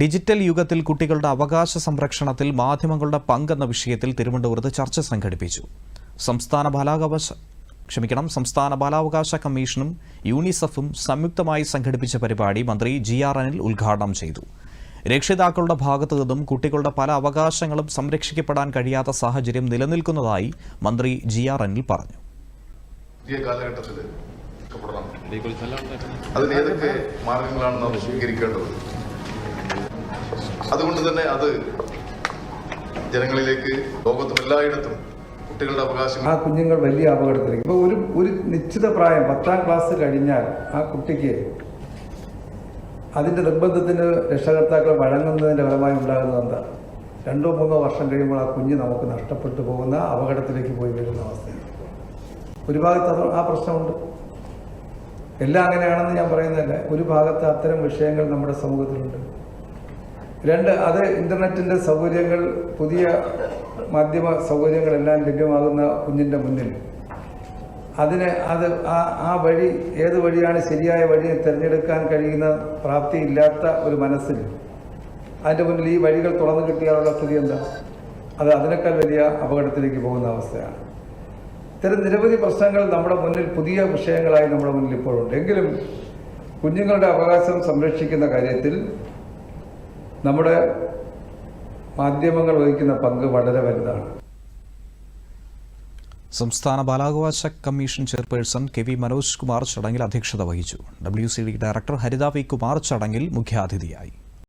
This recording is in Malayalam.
ഡിജിറ്റൽ യുഗത്തിൽ കുട്ടികളുടെ അവകാശ സംരക്ഷണത്തിൽ മാധ്യമങ്ങളുടെ പങ്കെന്ന വിഷയത്തിൽ തിരുവനന്തപുരത്ത് ചർച്ച സംഘടിപ്പിച്ചു. സംസ്ഥാന ബാലാവകാശ ക്ഷമിക്കണം സംസ്ഥാന ബാലാവകാശ കമ്മീഷനും യൂണിസെഫും സംയുക്തമായി സംഘടിപ്പിച്ച പരിപാടി മന്ത്രി ജി ആർ അനിൽ ഉദ്ഘാടനം ചെയ്തു. രക്ഷിതാക്കളുടെ ഭാഗത്തു നിന്നും കുട്ടികളുടെ പല അവകാശങ്ങളും സംരക്ഷിക്കപ്പെടാൻ കഴിയാത്ത സാഹചര്യം നിലനിൽക്കുന്നതായി മന്ത്രി ജി ആർ അനിൽ പറഞ്ഞു. അതിന് ഏതൊക്കെ മാർഗങ്ങളാണ് നാം സ്വീകരിക്കേണ്ടത്? അതുകൊണ്ട് തന്നെ അത് ജനങ്ങളിലേക്ക് ലോകത്തും എല്ലായിടത്തും കുട്ടികളുടെ അവകാശം ആ കുഞ്ഞുങ്ങൾ വലിയ അപകടത്തിലേക്ക്. ഇപ്പോൾ ഒരു ഒരു നിശ്ചിത പ്രായം പത്താം ക്ലാസ് കഴിഞ്ഞാൽ ആ കുട്ടിക്ക് അതിന്റെ നിർബന്ധത്തിന് രക്ഷകർത്താക്കൾ വഴങ്ങുന്നതിന്റെ ഫലമായി ഉണ്ടാകുന്നത് എന്താ? രണ്ടോ മൂന്നോ വർഷം കഴിയുമ്പോൾ ആ കുഞ്ഞ് നമുക്ക് നഷ്ടപ്പെട്ടു പോകുന്ന അപകടത്തിലേക്ക് പോയി വരുന്ന അവസ്ഥയാണ്. ഒരു ഭാഗത്ത് ആ പ്രശ്നമുണ്ട്. എല്ലാം അങ്ങനെയാണെന്ന് ഞാൻ പറയുന്നതല്ല. ഒരു ഭാഗത്ത് അത്തരം വിഷയങ്ങൾ നമ്മുടെ സമൂഹത്തിലുണ്ട്. രണ്ട് അത് ഇന്റർനെറ്റിന്റെ സൗകര്യങ്ങൾ പുതിയ മാധ്യമ സൗകര്യങ്ങളെല്ലാം ലഭ്യമാകുന്ന കുഞ്ഞിന്റെ മുന്നിൽ. അതിന് അത് ആ ആ വഴി ഏത് വഴിയാണ് ശരിയായ വഴി തിരഞ്ഞെടുക്കാൻ കഴിയുന്ന പ്രാപ്തി ഇല്ലാത്ത ഒരു മനസ്സിൽ. അതിന്റെ മുന്നിൽ ഈ വഴികൾ തുറന്നു കിട്ടിയാലുള്ള സ്ഥിതി എന്താ? അത് അതിനേക്കാൾ വലിയ അപകടത്തിലേക്ക് പോകുന്ന അവസ്ഥയാണ്. ഇത്തരം നിരവധി പ്രശ്നങ്ങൾ നമ്മുടെ മുന്നിൽ പുതിയ വിഷയങ്ങളായി നമ്മുടെ മുന്നിൽ ഇപ്പോഴുണ്ട്. എങ്കിലും കുഞ്ഞുങ്ങളുടെ അവകാശം സംരക്ഷിക്കുന്ന കാര്യത്തിൽ നമ്മുടെ മാധ്യമങ്ങൾ വഹിക്കുന്ന പങ്ക് വളരെ വലുതാണ്. സംസ്ഥാന ബാലാവകാശ commission chairperson K V Manoj Kumar ചടങ്ങിൽ അധ്യക്ഷത വഹിച്ചു. W C D director Haritha V Kumar ചടങ്ങിൽ മുഖ്യാതിഥിയായി.